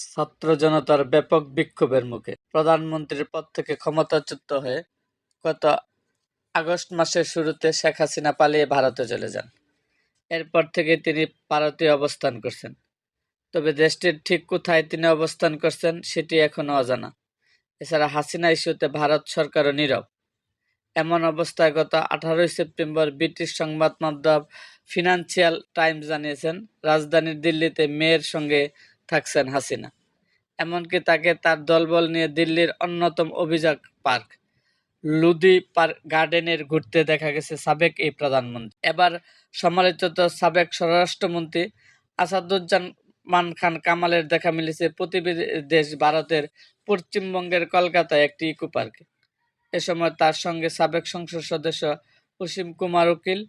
ছাত্র জনতার ব্যাপক বিক্ষোভের মুখে প্রধানমন্ত্রীর পদ থেকে ক্ষমতাচ্যুত হয়ে গত আগস্ট মাসের শুরুতে শেখ হাসিনা পালিয়ে ভারতে চলে যান। এরপর থেকে তিনি ভারতে অবস্থান করছেন। তবে দেশটির ঠিক কোথায় তিনি অবস্থান করছেন সেটি এখনও অজানা। এছাড়া হাসিনা ইস্যুতে ভারত সরকারও নীরব। এমন অবস্থায় গত আঠারোই সেপ্টেম্বর ব্রিটিশ সংবাদ মাধ্যম ফিনান্সিয়াল টাইমস জানিয়েছেন রাজধানীর দিল্লিতে মেয়ের সঙ্গে থাকছেন হাসিনা। এমনকি তাকে তার দলবল নিয়ে দিল্লির অন্যতম অভিজাত পার্ক লুদি পার্ক গার্ডেনের ঘুরতে দেখা গেছে সাবেক এই প্রধানমন্ত্রী। এবার সমালোচিত সাবেক স্বরাষ্ট্রমন্ত্রী আসাদুজ্জামান খান কামালের দেখা মিলেছে প্রতিবেশী দেশ ভারতের পশ্চিমবঙ্গের কলকাতায় একটি ইকো পার্কে। এ সময় তার সঙ্গে সাবেক সংসদ সদস্য অসীম কুমার উকিল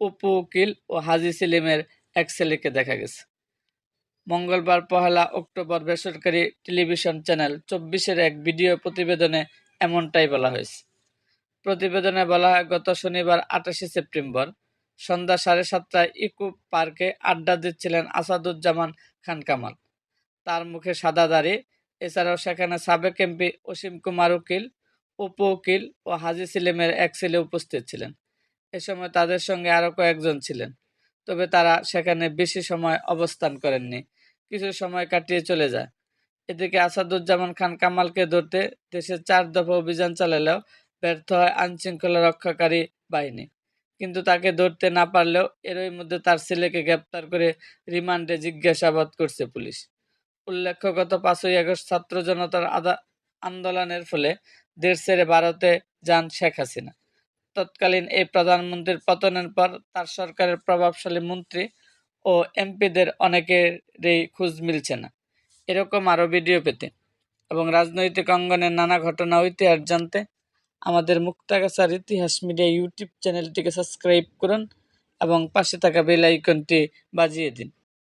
অপু উকিল ও হাজি সেলিমের এক ছেলেকে দেখা গেছে। মঙ্গলবার পহেলা অক্টোবর বেসরকারি টেলিভিশন চ্যানেল চব্বিশের এক ভিডিও প্রতিবেদনে এমনটাই বলা হয়েছে। প্রতিবেদনে বলা হয়, গত শনিবার আঠাশে সেপ্টেম্বর সন্ধ্যা সাড়ে সাতটায় ইকো পার্কে আড্ডা দিচ্ছিলেন আসাদুজ্জামান খান কামাল। তার মুখে সাদা দাড়ি। এছাড়াও সেখানে সাবেক এমপি অসীম কুমার উকিল উপ উকিল ও হাজি সিলেমের এক ছেলে উপস্থিত ছিলেন। এ সময় তাদের সঙ্গে আরও কয়েকজন ছিলেন। তবে তারা সেখানে বেশি সময় অবস্থান করেননি। কিছু সময় কাটিয়ে চলে যায়। এদিকে আসাদুজ্জামান খান কামালকে ধরতে দেশে চার দফা অভিযান চালালেও ব্যর্থ হয় আইনশৃঙ্খলা রক্ষাকারী বাহিনী। কিন্তু তাকে ধরতে না পারলেও এরই মধ্যে তার ছেলেকে গ্রেপ্তার করে রিমান্ডে জিজ্ঞাসাবাদ করছে পুলিশ। উল্লেখ্য, গত পাঁচই আগস্ট ছাত্র জনতার আন্দোলনের ফলে দেশ ছেড়ে ভারতে যান শেখ হাসিনা। তৎকালীন এই প্রধানমন্ত্রীর পতনের পর তার সরকারের প্রভাবশালী মন্ত্রী ও এমপিদের অনেকেরই খোঁজ মিলছে না। এরকম আরও ভিডিও পেতে এবং রাজনৈতিক অঙ্গনের নানা ঘটনা ইতিহাস জানতে আমাদের মুক্তাগাছার ইতিহাস মিডিয়া ইউটিউব চ্যানেলটিকে সাবস্ক্রাইব করুন এবং পাশে থাকা বেল আইকনটি বাজিয়ে দিন।